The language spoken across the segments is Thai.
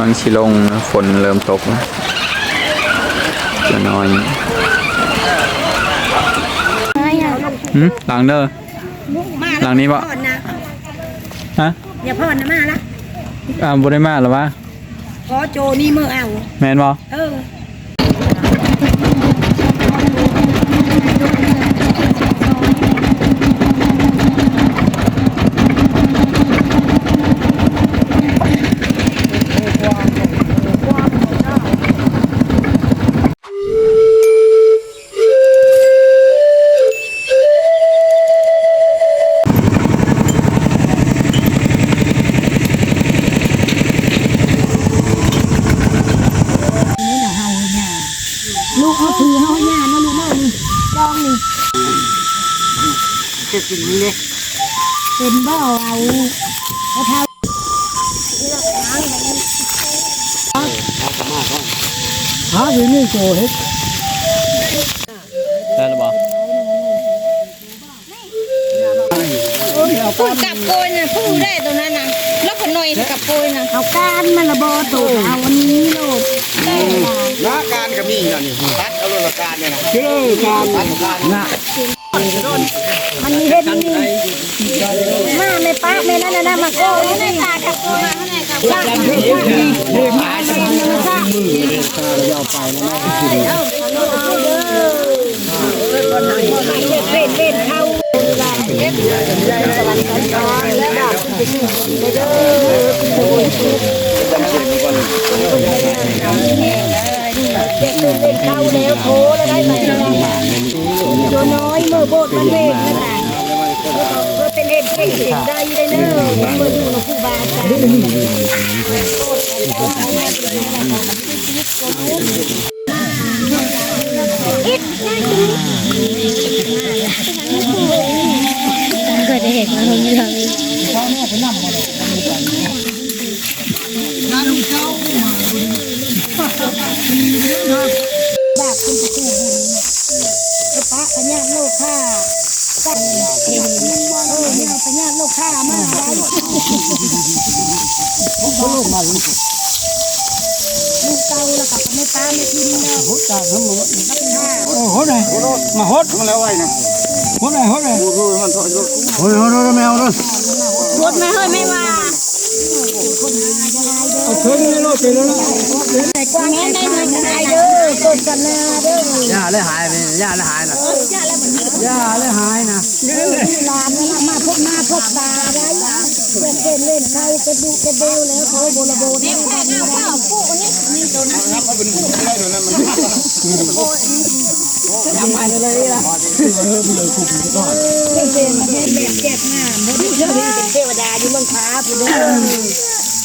ำลังชิลงนะฝนเริ่มตกแล้วจะน้อยหืมหลังเด้อมาหลังนี้ปะพ่อนนะฮะอย่าพ่อนนะมาละอ่าบ่ได้มาหรอวะขอโจนี่มือเอาแม่นบ่เออ ลูกเขาถือเขาย่ามาลูกมานี่จองนี่จะ กินเลยเป็นบ่เอาเอาเท้าหาอยู่นี่โจเฮ็ดได้หรือบ่พูดกับโกยนะพูดได้ตรงนั้นนะแล้วก็หน่อยกับโกยนะเอาการมันระบอตัวเอาอันนี้โลดนาการก็มีนะนี่ตัดเอาโลละการเนี่ยนะเจอการตัดการนะ มันมีเฮ็ดนี่มาแม่ป้าแม่นั่นน่ะมาโกยนี่ตากับโกยมาไหนกับว่าเทพาจะมือเลยตาเราเอาไปนะแม่เป็นเป็นเข้าเข้าแล้วโถแล้วได้ไหมตัวน้อยมือโบดมันเวทนั่นแหละเพื่อเป็นเอ็ดเก่งเก่งได้ได้เนอะมืออยู่กับผู้บาอาจารย์ก็จะเห็นมันมีทาง เองเออเนี่ยพญาโลกข้ามาได้ลูกเต่าแล้วกับไม่ตาไม่ทิ้งเนาะหดตาทั้งหมดเป็นห้าโอ้โหไหนมาหดมาแล้วไว้นะหดไหนหดไหนดูดูมันถอยโหดโหดแมวเลยรถไม่เฮ้ยไม่ว่า เอาเชิญในรถไปแล้วแต่กวางแค่ไหนมันก็ได้เด้อต้นกันนาเด้อย่าเลยหายไปย่าเลยหายนะย่าเลยหายนะลานนั่มาพบหน้าพบตาได้เล่นเล่นเล่นใครจะดูจะเดวแล้วเขาโบราโบนี่ได้ดีได้ครับเอาเป็นหมูไม่ได้เดี๋ยวนั้นมันเป็นเป็นแบบแจกหน้าเมื่อที่เธอเป็นเทวดาอยู่เมืองค้าผู้เด้อเป็น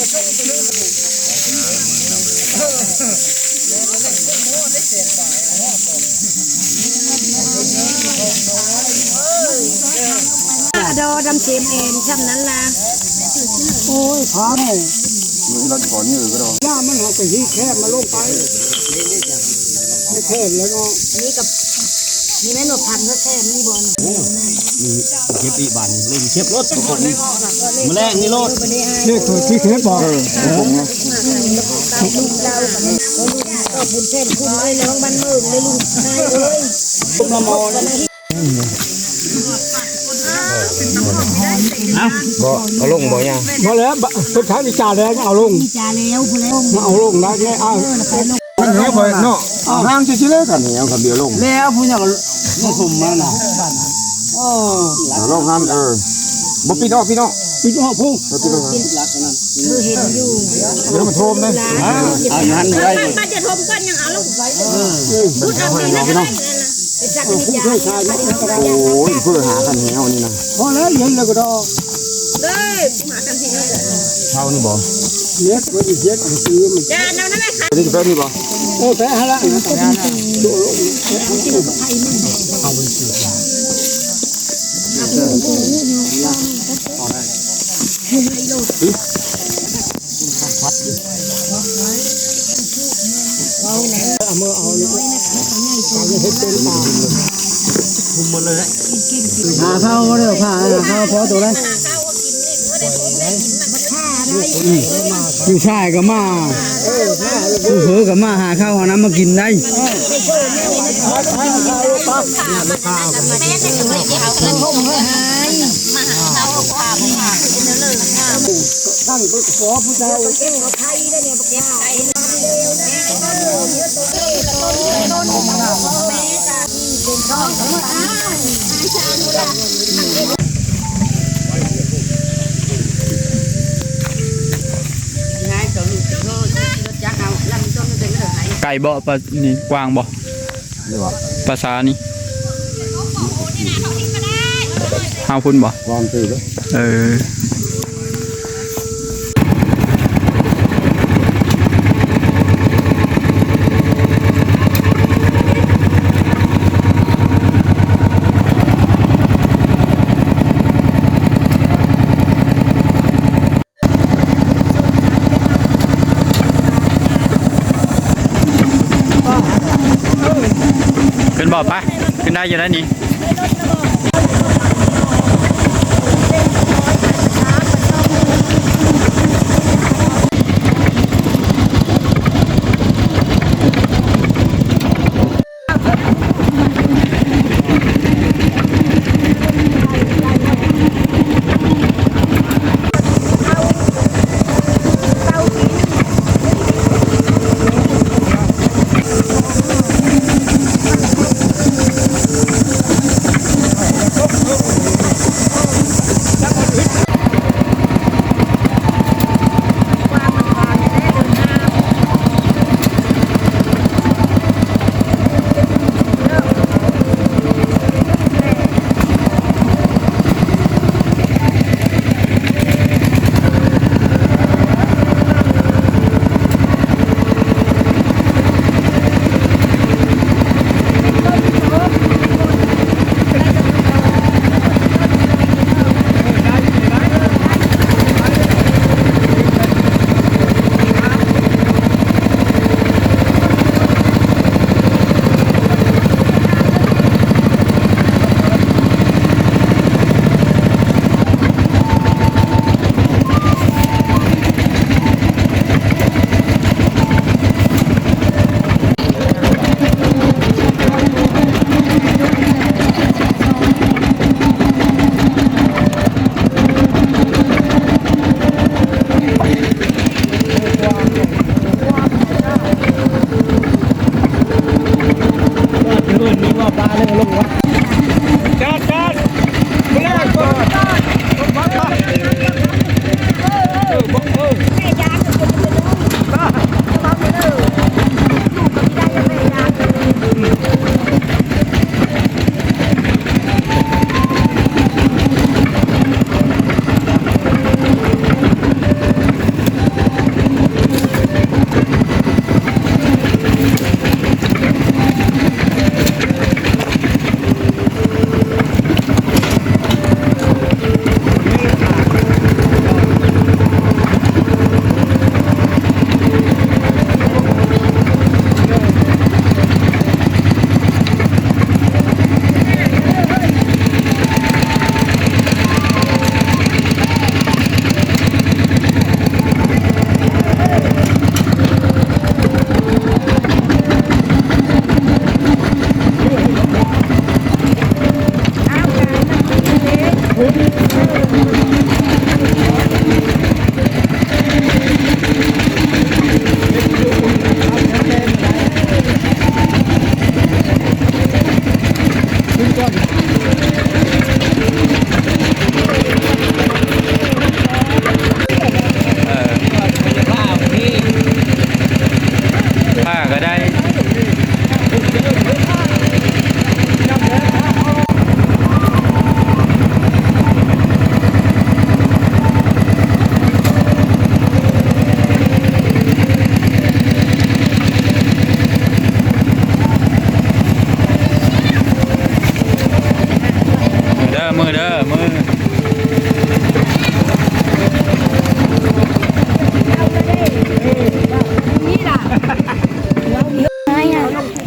ดียวดอดำเค็มเองช่ำนั้นล่ะโอ้ยขาเนี่ยเราจะก่อนยืดก็ได้ย่ามันเอาไปที่แคบมาลงไปไม่แคบแล้วก็นี่กับนี่แม่หนวดพันก็แค่นี่บอล เก็บอีบานเล่นเก็บรถทุกคนมาแรงนี่รถเชื่อตัวที่แคบบอกลูกเจ้าก็บุญเช่นคุณเลยน้องบ้านเมืองเลยลุงนายเอ้ยตุ้มละมอนะบ่เอาลงบ่ยังมาแล้วสุดท้ายดิจ่าแดงเอาลงจ่าแล้วผู้แล้วมาเอาลงนะแค่เอามันเนียวไปเนาะห้างชิๆกันเนียวกันเดียวลงแล้วผู้ใหญ่ก็สมมาน่ะ โอ้ลงห้ามเออบ่ปีนออกปีนออกปิดห้องพุ่งบ่ปีนออกคือเห็นอยู่เดี๋ยวมันโทมเลยเอาหันไปบ้านจะโทมก้อนยังเอาลูกพูดเอาไปนเป็นจักรยานชายโอ้ยเพื่อหากันแนวนี่นะพอแล้วเย็นแล้วก็ดอกเด้อมากันทีนี้เท่านี่บ่เน็ตมันอีเย็ดมันซื้อมันยาเอานั่นแหละค่ะนี่แป๊บนี่บ่เออแพ้ฮะละนะแต่นะ หาข้าวก็ได้หาข้าวพอตัวนั้นผู้ชายก็มาผู้เผอก็มาหาข้าวหาน้ำมากินได้ ไก่บ่ปลานี่กวางบ่นี่บ่ภาษานี่ เฮาพุ่นบ่ความตื่นเลยเออขึ้นบ่ไปขึ้นได้อยู่แล้วนี่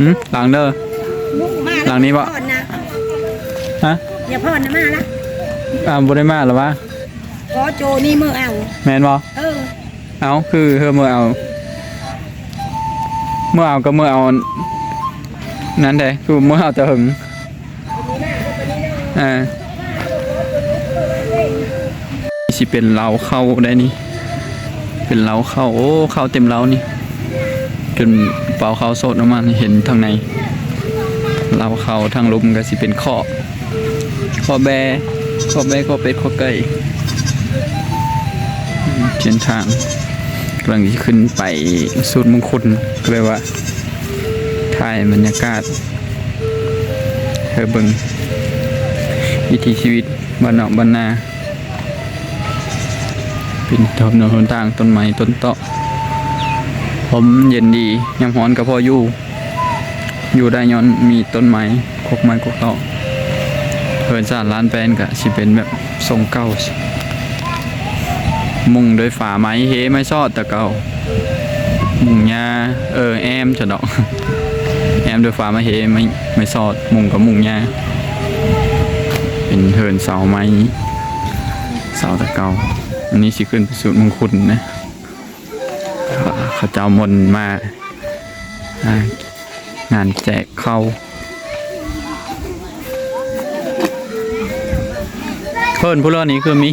หืมหลังเด้อมาหลังนี้ปะพ่อนะฮะอย่าพ่อนะมาละอ่าบ่ได้มาหรอวะขอโจนี่มือเอา แม่นบ่เออเอาคือเฮอเมื่อเอา เมื่อเอาก็เมื่อเอา นั่นเด้คือเมื่อเอาจะหึงอ่าสิเป็นเราเข้าได้นี่ เป็นเราเข้าโอ้เข้าเต็มเรานี่ จน เป่าเขาโสดออกมานี่เห็นทางในเราเขาทางลุมก็สิเป็นข้อข้อแบข้อแบข้อเป็ดข้อไก่อืมเส้นทางกำลังจะขึ้นไปสูตรมงคลก็เลยว่าถ่ายบรรยากาศเธอเบิงวิถีชีวิตบ้านนอกบ้านนาเป็นถนนหนทางต้นไม้ต้นเตาะ ผมเย็นดียามฮ้อนก็พออยู่ อยู่ได้ย้อนมีต้นไม้กกไม้กกเตาะเพิ่นสางร้านแปนก็สิเป็นแบบทรงเก่ามุงด้วยฝาไม้เฮไม้ซอดตะเกามุงยาเออแอมจะดอกแอมด้วยฝาไม้เฮไม้ไม้ซอด มุงกับมุงยาเป็นเทินเสาไม้เสาตะเกาอันนี้สิขึ้นไปสูตรมงคุดนะ เขาเจ้ามนมางานแจกเข้าเพิ่นผู้เล่นนี้คือมี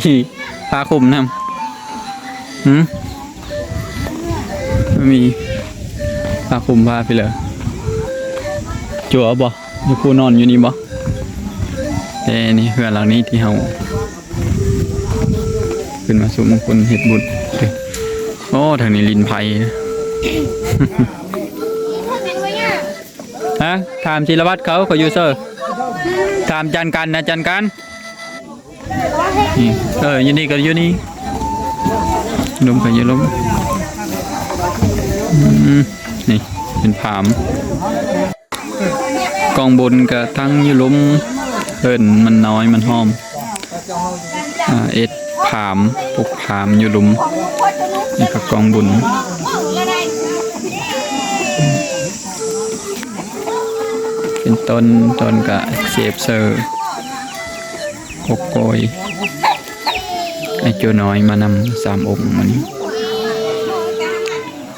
ผ้าคลุมนำหืมมีผ้าคลุมผ้าไปเลยจั่วบ่มีครูนอนอยู่นี่บ่เอ้นี่เพื่อนหลังนี้ที่เฮาขึ้นมาสู่มงคลเฮ็ดบุญเด้อโอ้ทางนี้ลินไผ่นะ ฮะถามธีรวัตรเขาเขาอยู่เซอร์ถามจันกันนะจันกันเอออยู่นี่ก็อยู่นี่ลมกันเยอะลมอืมนี่เป็นผามกองบนกับทั้งอยูลมเอินมันน้อยมันหอมอ่าเอ็ดผามปลูกผามอยู่ลุมนี่ก็กองบุญ เป็นต้นต้นกะเสพเซอร์โกโกยไอ้เจ้าน้อยมานำสามองค์มัน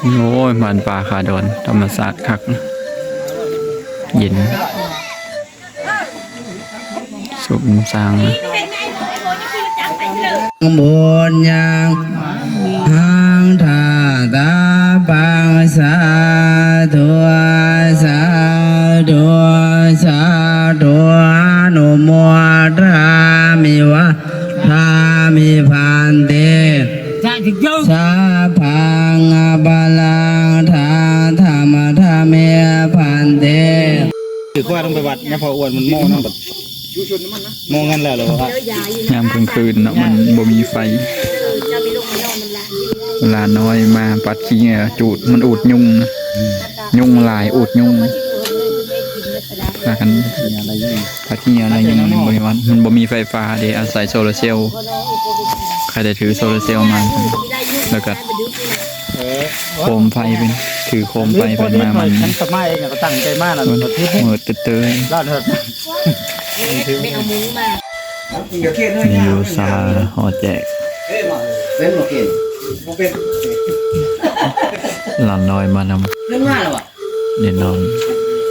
โอ้ยมันป่าขาดอนธรรมศาสตร์คักเย็นสุบสางนะบุญยังทางทาตาปังสาธุส ไปวัดเนี่ยพออ้วนมันโม่นั่งแบบโม่งั้นแล้วเหรอวะยามกลางคืนเนาะมันบ่มีไฟจะมีลูกมานอนมันละเวลาน้อยมาปัดขี้เหงื่อจูดมันอูดยุงนะยุงหลายอูดยุงพากันปัดขี้เหงื่ออะไรยุงในบริวารมันบ่มีไฟฟ้าเดอาศัยโซลาร์เซลล์ใครได้ถือโซลาร์เซลล์มาแล้วก็ โคมไฟเป็นถือโคมไฟเป็นมามันฉันสมัยเองก็ตั้งใจมากนะมันตัวที่เมือดเตยรอดเถอะไม่เอามุ้งมาๆมีอยู่ซาหอแจกเป็นโอเคเป็นหลานน้อยมานำเรื่องง่ายหรอวะเด่นนอน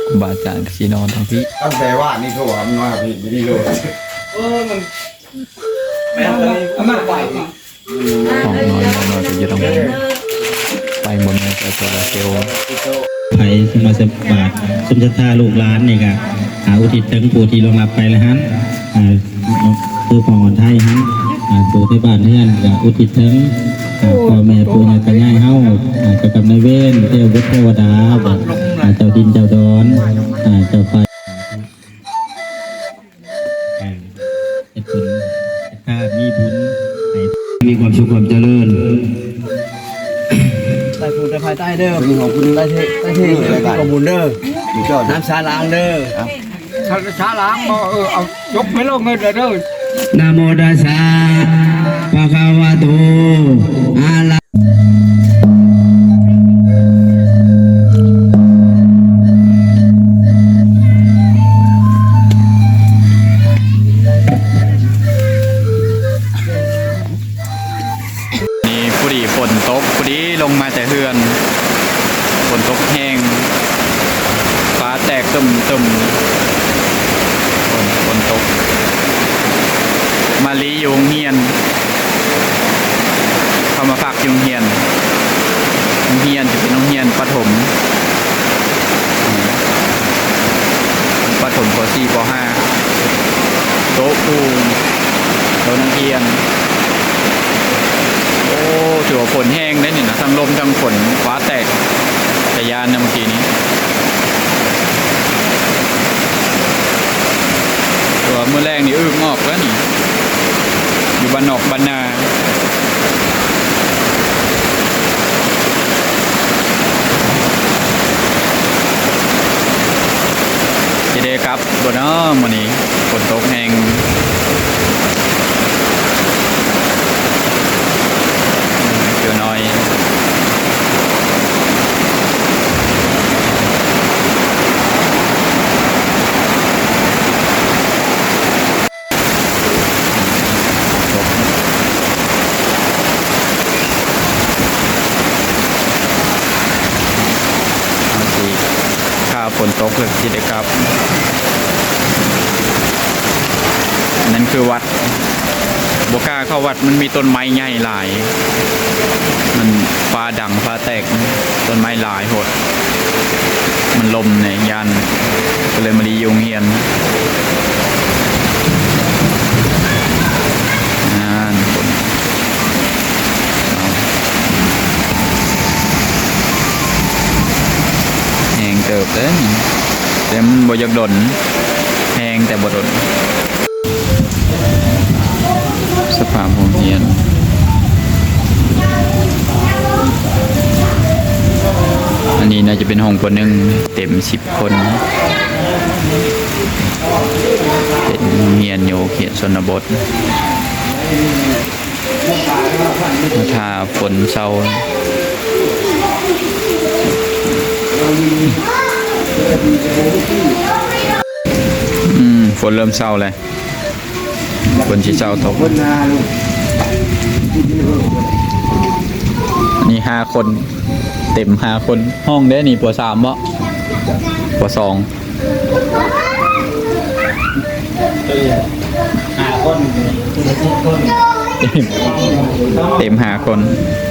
ครูบาอาจารย์ก็สีนอนทั้งพี่ตั้งแต่ว่านี่โทรหาน้อยครับพี่ไม่ได้โลเออมันแม่เลยอามาไปห้องนอนนอนนอนก็อยู่ตรงนั้น ไปบนนั้นก็โซลาร์เซลล์ไผสมาสบาทสมศรัทธาลูกหลานนี่ก็อาอุทิศถึงผู้ที่ลงรับไปแล้วฮันคือพ่อนไทยฮันอ่าผู้ที่บ้านเฮือนก็อุทิศถึงพ่อแม่ปู่ย่าตายายเฮาจ้ากรรมนายเวรเทวบุตรเทวดาบเจ้าดินเจ้าดอนเจ้าไฟมีบุญมีความสุขความเจริญ ภายใต้เด้อเป็นของคุณใต้เทใต้เทของบุญเด้ออยู่จอดน้ำชาล้างเด้อถ้าชาล้างบ่เออเอายกไม่ลงเงินเลยเด้อนะโมตัสสะภะคะวะโต นตกพอดีลงมาแต่เฮือนฝนตกแห้งฟ้าแตกตึมตึมฝนฝนตก มาลียุงเฮียนเขามาฝากยุงเฮียนยุงเฮียนจะเป็นยุงเฮียนปฐมปฐมป .4 ป .5 โต๊ะปูโต๊ะนักเรียน ถือว่าฝนแห้งได้นี่นะทั้งลมทั้งฝนฟ้าแตกแต่ยานนะเมื่อกี้นี้ตัวเมื่อแรกนี่อึ้งออกแล้วนี่ อยู่บ้านนอกบ้านนาจะได้กลับบนน้อมันนี้ฝนตกแห้งเจอน้อย เอาสิข้าวฝ นตกเลยทีเดียวครับ นั่นคือวัดบกล้าเข้าวัดมันมีต้นไม้ใหญ่หลาย มันฟ้าดังฟ้าแตกต้นไม้หลายโหด มันลมเนี่ยยันก็เลยมาดียงเฮียนนฝนเอา แหง เติบเด้อแต่มันบ่อยากดนแหงแต่บ่ดนสภาพโรงเรียนอันนี้น่าจะเป็นห้องคนหนึ่งเต็มสิบคนเป็นเฮียนโยเขียนชนบทถ้าฝนเศร้า อืมฝนเริ่มเศร้าเลยฝนชีเศร้าตกนี่ห้าคนเต็มห้าคนห้องได้นี่ปสามบ่ปสองหาคนคนละสิบคนเต็มเต็มห้าคนเ